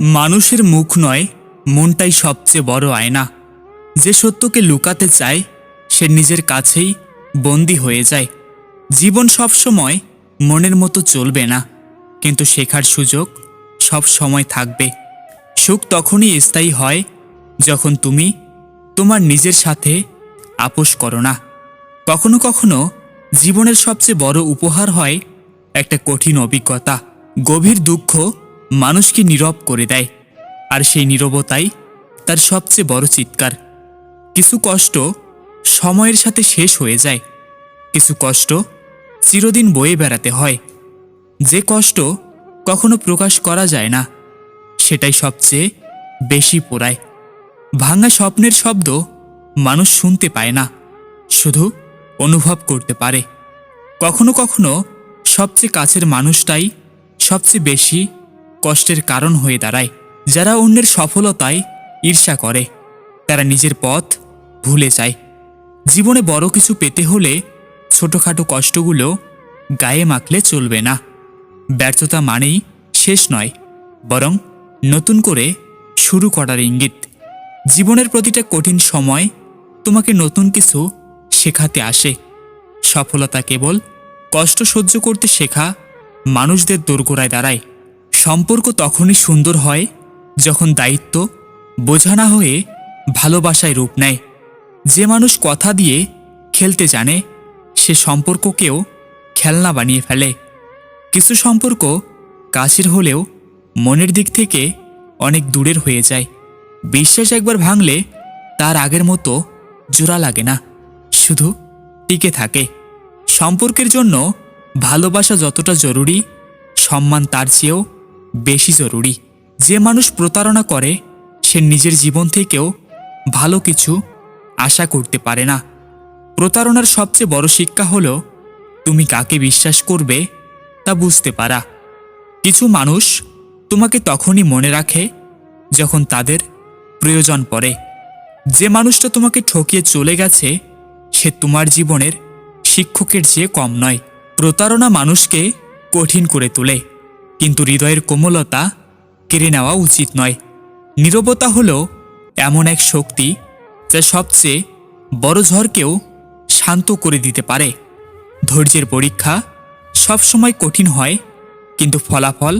মানুষের মুখ নয়, মনটাই সবচেয়ে বড় আয়না। যে সত্যকে লুকাতে চায়, সে নিজের কাছেই বন্দী হয়ে যায়। জীবন সবসময় মনের মতো চলবে না, কিন্তু শেখার সুযোগ সব সময় থাকবে। সুখ তখনই স্থায়ী হয় যখন তুমি তোমার নিজের সাথে আপোষ করো না। কখনো কখনো জীবনের সবচেয়ে বড় উপহার হয় একটা কঠিন অভিজ্ঞতা, গভীর দুঃখ মানুষকে নীরব করে দেয়, আর সেই নীরবতাই তার সবচেয়ে বড় চিৎকার। কিছু কষ্ট সময়ের সাথে শেষ হয়ে যায়, কিছু কষ্ট চিরদিন বয়ে বেড়াতে হয়। যে কষ্ট কখনো প্রকাশ করা যায় না, সেটাই সবচেয়ে বেশি পোড়ায়। ভাঙা স্বপ্নের শব্দ মানুষ শুনতে পায় না, শুধু অনুভব করতে পারে। কখনো কখনো সবচেয়ে কাছের মানুষটাই সবচেয়ে বেশি কষ্টের কারণ হয়ে দাঁড়ায়। যারা অন্যের সফলতায় ঈর্ষা করে, তারা নিজের পথ ভুলে যায়। জীবনে বড় কিছু পেতে হলে ছোটোখাটো কষ্টগুলো গায়ে মাখলে চলবে না। ব্যর্থতা মানেই শেষ নয়, বরং নতুন করে শুরু করার ইঙ্গিত। জীবনের প্রতিটা কঠিন সময় তোমাকে নতুন কিছু শেখাতে আসে। সফলতা কেবল কষ্ট সহ্য করতে শেখা মানুষদের দোরগোড়ায় দাঁড়ায়। সম্পর্ক তখনই সুন্দর হয় যখন দায়িত্ব বোঝা না হয়ে ভালোবাসায় রূপ নেয়। যে মানুষ কথা দিয়ে খেলতে জানে, সে সম্পর্ককেও খেলনা বানিয়ে ফেলে। কিছু সম্পর্ক কাছের হলেও মনের দিক থেকে অনেক দূরের হয়ে যায়। বিশ্বাস একবার ভাঙলে তার আগের মতো জোড়া লাগে না, শুধু টিকে থাকে। সম্পর্কের জন্য ভালোবাসা যতটা জরুরি, সম্মান তার চেয়েও বেশি জরুরি। যে মানুষ প্রতারণা করে, সে নিজের জীবন থেকেও ভালো কিছু আশা করতে পারে না। প্রতারণার সবচেয়ে বড় শিক্ষা হলো, তুমি কাকে বিশ্বাস করবে তা বুঝতে পারা। কিছু মানুষ তোমাকে তখনই মনে রাখে, যখন তাদের প্রয়োজন পড়ে। যে মানুষটা তোমাকে ঠকিয়ে চলে গেছে, সে তোমার জীবনের শিক্ষকের চেয়ে কম নয়। প্রতারণা মানুষকে কঠিন করে তোলে। কিন্তু হৃদয়ের কোমলতা কেড়ে নেওয়া উচিত নয়। নীরবতা হল এমন এক শক্তি যা সবচেয়ে বড় ঝড়কেও শান্ত করে দিতে পারে। ধৈর্যের পরীক্ষা সবসময় কঠিন হয়, কিন্তু ফলাফল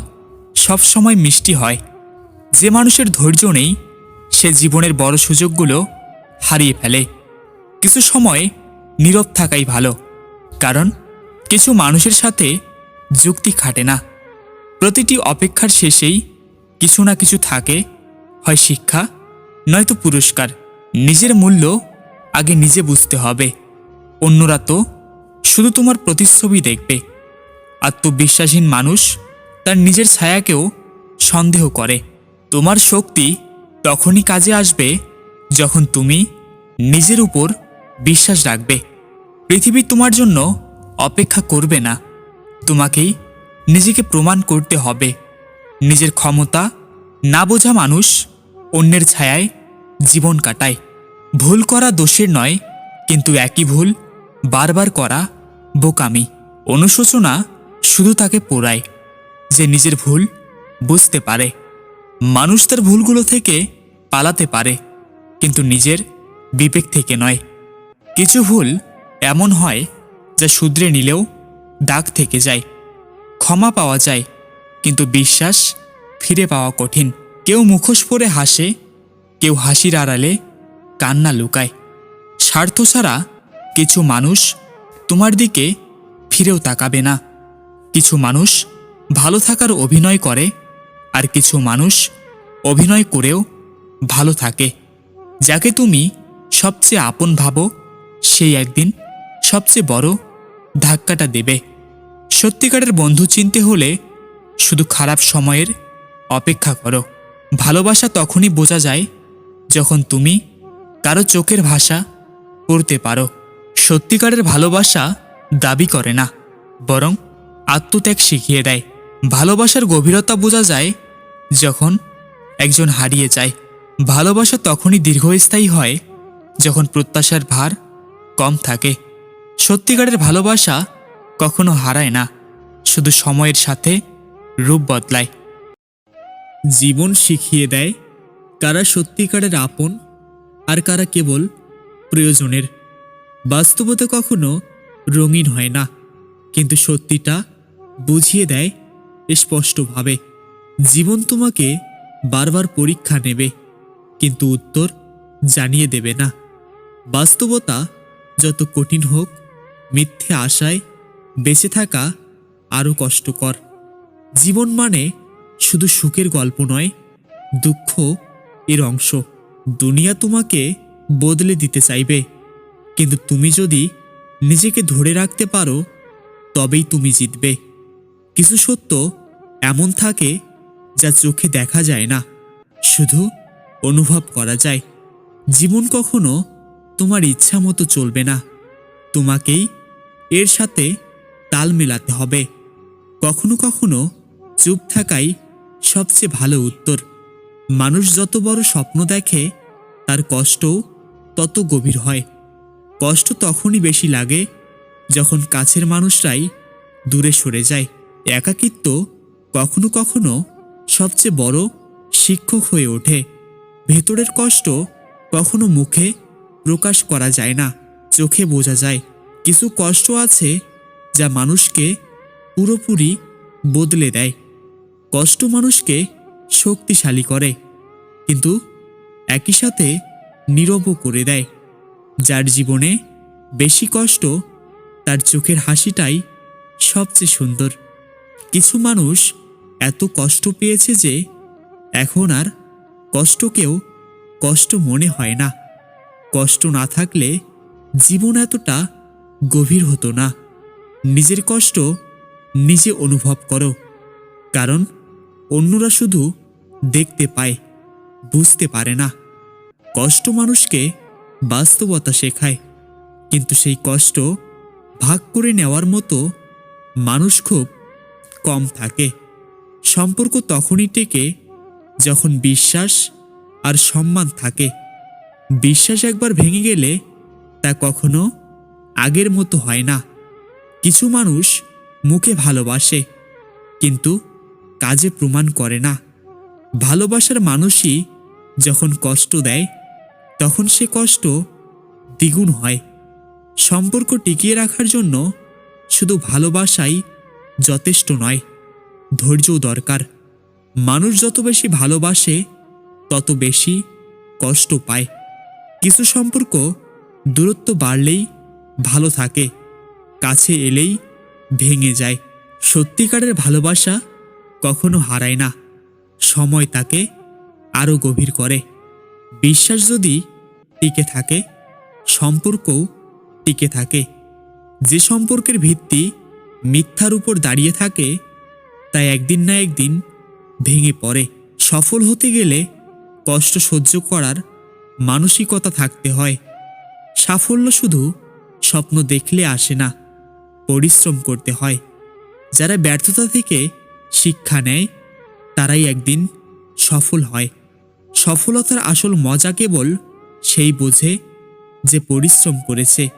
সবসময় মিষ্টি হয়। যে মানুষের ধৈর্য নেই, সে জীবনের বড় সুযোগগুলো হারিয়ে ফেলে। কিছু সময় নীরব থাকাই ভালো, কারণ কিছু মানুষের সাথে যুক্তি খাটে না। প্রতিটি অপেক্ষার শেষেই কিছু না কিছু থাকে, হয় শিক্ষা, নয়তো পুরস্কার। নিজের মূল্য আগে নিজে বুঝতে হবে। অন্যরা তো শুধু তোমার প্রতিচ্ছবি দেখবে। আত্মবিশ্বাসহীন মানুষ তার নিজের ছায়াকেও সন্দেহ করে। তোমার শক্তি তখনই কাজে আসবে যখন তুমি নিজের উপর বিশ্বাস রাখবে। পৃথিবী তোমার জন্য অপেক্ষা করবে না। তোমাকেই নিজেকে প্রমাণ করতে হবে। নিজের ক্ষমতা না বোঝা মানুষ অন্যের ছায়ায় জীবন কাটায়। ভুল করা দোষের নয়, কিন্তু একই ভুল বারবার করা বোকামি। অনুশোচনা শুধু তাকে পোড়ায়, যে নিজের ভুল বুঝতে পারে। মানুষ তার ভুলগুলো থেকে পালাতে পারে, কিন্তু নিজের বিবেক থেকে নয়। কিছু ভুল এমন হয় যা শুধরে নিলেও দাগ থেকে যায়। ক্ষমা পাওয়া যায়, কিন্তু বিশ্বাস ফিরে পাওয়া কঠিন। কেউ মুখোশ পরে হাসে, কেউ হাসির আড়ালে কান্না লুকায়। স্বার্থ ছাড়া কিছু মানুষ তোমার দিকে ফিরেও তাকাবে না। কিছু মানুষ ভালো থাকার অভিনয় করে, আর কিছু মানুষ অভিনয় করেও ভালো থাকে। যাকে তুমি সবচেয়ে আপন ভাবো, সেই একদিন সবচেয়ে বড় ধাক্কাটা দেবে। সত্যিকারের বন্ধু চিনতে হলে শুধু খারাপ সময়ের অপেক্ষা করো। ভালোবাসা তখনই বোঝা যায় যখন তুমি কারও চোখের ভাষা পড়তে পারো। সত্যিকারের ভালোবাসা দাবি করে না, বরং আত্মত্যাগ শিখিয়ে দেয়। ভালোবাসার গভীরতা বোঝা যায় যখন একজন হারিয়ে যায়। ভালোবাসা তখনই দীর্ঘস্থায়ী হয় যখন প্রত্যাশার ভার কম থাকে। সত্যিকারের ভালোবাসা কখনো হারায় না। শুধু সময়ের সাথে রূপ বদলায়। জীবন শিখিয়ে দেয় কারা সত্যিকারের আপন আর কারা কেবল প্রয়োজনের। বাস্তবতা কখনো রঙিন হয় না, কিন্তু সত্যিটা বুঝিয়ে দেয় স্পষ্টভাবে। জীবন তোমাকে বারবার পরীক্ষা নেবে, কিন্তু উত্তর জানিয়ে দেবে না। বাস্তবতা যত কঠিন হোক, মিথ্যে আশায় বেঁচে থাকা আরও কষ্টকর। জীবন মানে শুধু সুখের গল্প নয়, দুঃখ এর অংশ। দুনিয়া তোমাকে বদলে দিতে চাইবে। কিন্তু তুমি যদি নিজেকে ধরে রাখতে পারো, তবেই তুমি জিতবে। কিছু সত্য এমন থাকে যা চোখে দেখা যায় না, শুধু অনুভব করা যায়। জীবন কখনো তোমার ইচ্ছা মতো চলবে না। তোমাকেই এর সাথে তাল মেলাতে হবে। কখনো কখনো চুপ থাকাই সবচেয়ে ভালো উত্তর। মানুষ যত বড় স্বপ্ন দেখে, তার কষ্টও তত গভীর হয়। কষ্ট তখনই বেশি লাগে যখন কাছের মানুষরাই দূরে সরে যায়। একাকিত্ব কখনো কখনো সবচেয়ে বড় শিক্ষক হয়ে ওঠে। ভেতরের কষ্ট কখনো মুখে প্রকাশ করা যায় না, চোখে বোঝা যায়। কিছু কষ্ট আছে যা মানুষকে পুরোপুরি বদলে দেয়। কষ্ট মানুষকে শক্তিশালী করে, কিন্তু একই সাথে নীরবও করে দেয়। যার জীবনে বেশি কষ্ট, তার চোখের হাসিটাই সবচেয়ে সুন্দর। কিছু মানুষ এত কষ্ট পেয়েছে যে এখন আর কষ্টকেও কষ্ট মনে হয় না। কষ্ট না থাকলে জীবন এতটা গভীর হতো না। নিজের কষ্ট নিজে অনুভব করো। কারণ অন্যরা শুধু দেখতে পায়, বুঝতে পারে না। কষ্ট মানুষকে বাস্তবতা শেখায়, কিন্তু সেই কষ্ট ভাগ করে নেওয়ার মতো মানুষ খুব কম থাকে। সম্পর্ক তখনই টেকে যখন বিশ্বাস আর সম্মান থাকে। বিশ্বাস একবার ভেঙে গেলে তা কখনো আগের মতো হয় না। কিছু মানুষ মুখে ভালোবাসে। কিন্তু কাজে প্রমাণ করে না। ভালোবাসার মানুষই যখন কষ্ট দেয়, তখন সে কষ্ট দ্বিগুণ হয়। সম্পর্ক টিকিয়ে রাখার জন্য শুধু ভালোবাসাই যথেষ্ট নয়, ধৈর্যও দরকার। মানুষ যত বেশি ভালোবাসে, তত বেশি কষ্ট পায়। কিছু সম্পর্ক দূরত্ব বাড়লেই ভালো থাকে, কাছে এলেই ভেঙে যায়। সত্যিকারের ভালোবাসা কখনো হারায় না। সময় তাকে আরও গভীর করে। বিশ্বাস যদি টিকে থাকে, সম্পর্কও টিকে থাকে। যে সম্পর্কের ভিত্তি মিথ্যার উপর দাঁড়িয়ে থাকে, তা একদিন না একদিন ভেঙে পড়ে। সফল হতে গেলে কষ্ট সহ্য করার মানসিকতা থাকতে হয়। সাফল্য শুধু স্বপ্ন দেখলে আসে না। পরিশ্রম করতে হয়। যারা ব্যর্থতা থেকে শিক্ষা নেয়, তারাই একদিন সফল হয়। সফলতার আসল মজা কেবল সেই বোঝে যে পরিশ্রম করেছে।